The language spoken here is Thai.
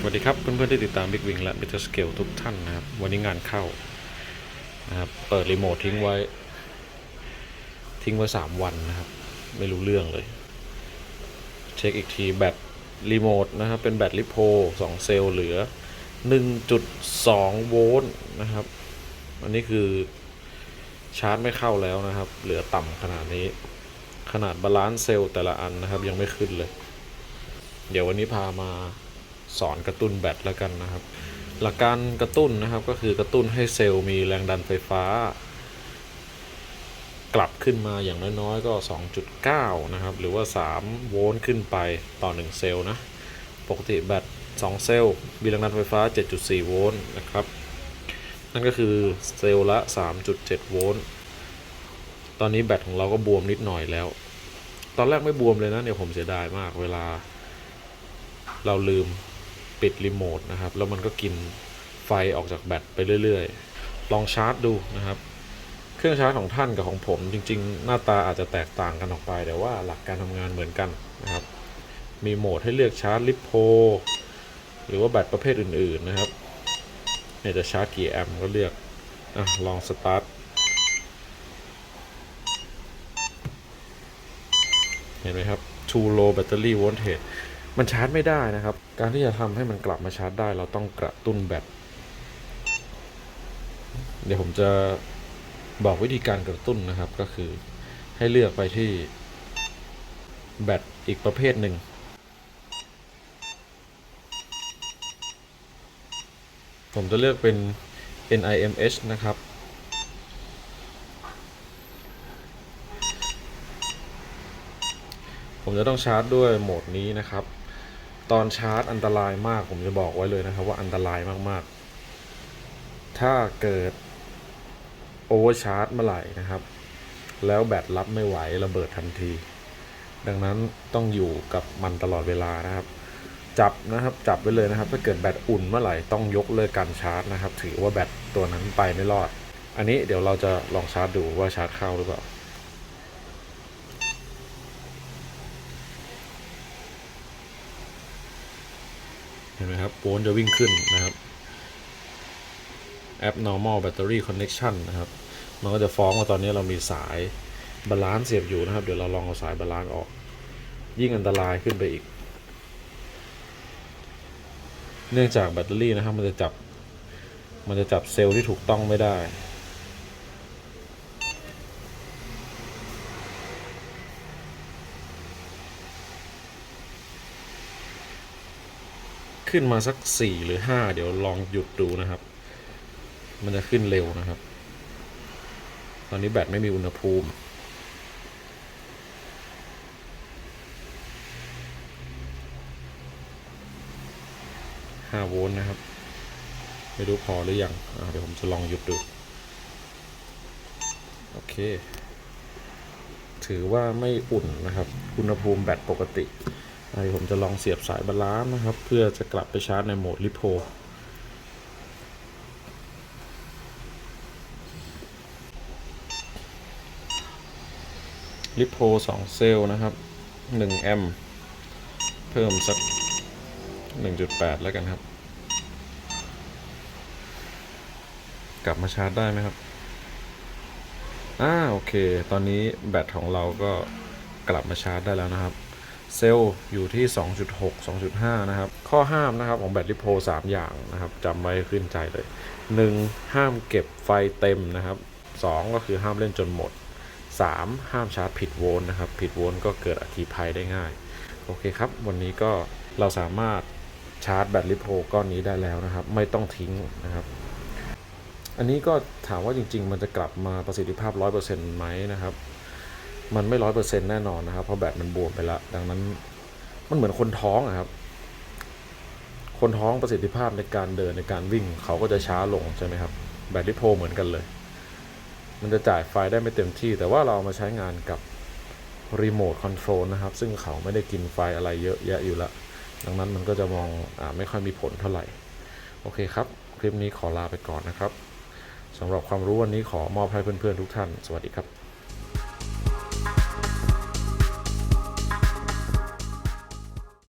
สวัสดีครับเพื่อนๆที่ติดตาม Big Wing และ Better Scale ทุกท่านนะครับ วันนี้งานเข้านะครับเปิดรีโมททิ้งไว้ ทิ้งไว้ 3 วันนะครับ ไม่รู้เรื่องเลย เช็คอีกทีแบตรีโมทนะครับ เป็นแบตลิโพ2เซลล์เหลือ 1.2 โวลต์นะครับ อันนี้คือชาร์จไม่เข้าแล้วนะครับ เหลือต่ำขนาดนี้ ขนาดบาลานซ์เซลล์แต่ละอันนะครับ ยังไม่ขึ้นเลย เดี๋ยววันนี้พามา สอนกระตุ้นแบตแล้วกันนะครับ หลักการกระตุ้นนะครับก็คือกระตุ้นให้เซลล์มีแรงดันไฟฟ้า กลับขึ้นมาอย่างน้อยๆก็ 2.9 นะครับ หรือว่า 3 โวลต์ขึ้นไปต่อ 1 เซลล์นะ ปกติแบต2 เซลล์มีแรงดันไฟฟ้า 7.4 โวลต์นะครับ นั่นก็คือเซลล์ละ 3.7 โวลต์ตอนนี้แบตของเราก็บวมนิดหน่อยแล้ว ตอนแรกไม่บวมเลยนะเนี่ยผมเสียดายมากเวลา เราลืม ปิดรีโมทนะครับ แล้วมันก็กินไฟออกจากแบตไปเรื่อยๆ ลองชาร์จดูนะครับ เครื่องชาร์จของท่านกับของผมจริงๆ หน้าตาอาจจะแตกต่างกันออกไป แต่ว่าหลักการทำงานเหมือนกันนะครับ มีโหมดให้เลือกชาร์จลิปโพหรือว่าแบตประเภทอื่นๆนะครับเนี่ยจะชาร์จกี่แอมป์ก็เลือกอะลองสตาร์ทเห็นไหมครับ too low battery voltage มันชาร์จไม่ได้นะครับ การที่จะทำให้มันกลับมาชาร์จได้ เราต้องกระตุ้นแบต เดี๋ยวผมจะบอกวิธีการกระตุ้นนะครับ ก็คือให้เลือกไปที่แบตอีกประเภทหนึ่ง ผมจะเลือกเป็น NIMH นะครับ ผมจะต้องชาร์จด้วยโหมดนี้นะครับ ตอนชาร์จอันตรายมากผมจะบอกไว้เลยนะครับ ว่าอันตรายมากๆ ถ้าเกิดโอเวอร์ชาร์จเมื่อไหร่นะครับ แล้วแบตรับไม่ไหวระเบิดทันที ดังนั้นต้องอยู่กับมันตลอดเวลานะครับ จับนะครับจับไว้เลยนะครับ ถ้าเกิดแบตอุ่นเมื่อไหร่ต้องยกเลิกการชาร์จนะครับ ถือว่าแบตตัวนั้นไปไม่รอด อันนี้เดี๋ยวเราจะลองชาร์จดูว่าชาร์จเข้าหรือเปล่า เห็นไหมครับโวลต์จะวิ่งขึ้นนะครับ abnormal battery connection นะครับ มันก็จะฟ้องว่าตอนนี้เรามีสายบาลานซ์เสียบอยู่นะครับ เดี๋ยวเราลองเอาสายบาลานซ์ออก ยิ่งอันตรายขึ้นไปอีก เนื่องจากแบตเตอรี่นะครับ มันจะจับ มันจะจับเซลล์ที่ถูกต้องไม่ได้ ขึ้นมาสักสี่หรือห้าเดี๋ยวลองหยุดดูนะครับ มันจะขึ้นเร็วนะครับ ตอนนี้แบตไม่มีอุณหภูมิห้าโวลต์นะครับ ไม่รู้พอหรือยังเดี๋ยวผมจะลองหยุดดู โอเค ถือว่าไม่อุ่นนะครับ อุณหภูมิแบตปกติ ไอผมจะลองเสียบสายบาลานซ์นะครับ เพื่อจะกลับไปชาร์จในโหมดลิโพลิโพ2เซลล์นะครับ 1 แอมป์เพิ่มสัก 1.8 แล้วกันครับ กลับมาชาร์จได้ไหมครับอ่าโอเค ตอนนี้แบตของเราก็กลับมาชาร์จได้แล้วนะครับ เซลล์อยู่ที่ 2.6 2.5 นะครับ ข้อห้ามนะครับของแบตลิโพ3อย่างนะครับจำไว้ขึ้นใจเลย 1. ห้ามเก็บไฟเต็มนะครับ 2 ก็คือห้ามเล่นจนหมด 3. ห้ามชาร์จผิดโวลต์นะครับ ผิดโวลต์ก็เกิดอัคคีภัยได้ง่าย โอเคครับ วันนี้ก็เราสามารถชาร์จแบตลิโพก้อนนี้ได้แล้วนะครับ ไม่ต้องทิ้งนะครับ อันนี้ก็ถามว่าจริง ๆ มันจะกลับมาประสิทธิภาพ 100%ไหมนะครับ มันไม่ร้อยเปอร์เซ็นต์แน่นอนนะครับ เพราะแบตมันบวมไปแล้วดังนั้นมันเหมือนคนท้องครับ คนท้องประสิทธิภาพในการเดินในการวิ่งเขาก็จะช้าลงใช่ไหมครับ แบตลิโพเหมือนกันเลย มันจะจ่ายไฟได้ไม่เต็มที่ แต่ว่าเราเอามาใช้งานกับรีโมทคอนโทรลนะครับ ซึ่งเขาไม่ได้กินไฟอะไรเยอะแยะอยู่แล้วดังนั้นมันก็จะมองอไม่ค่อยมีผลเท่าไหร่ โอเคครับ คลิปนี้ขอลาไปก่อนนะครับสำหรับความรู้วันนี้ขอมอบให้เพื่อนๆทุกท่าน สวัสดีครับ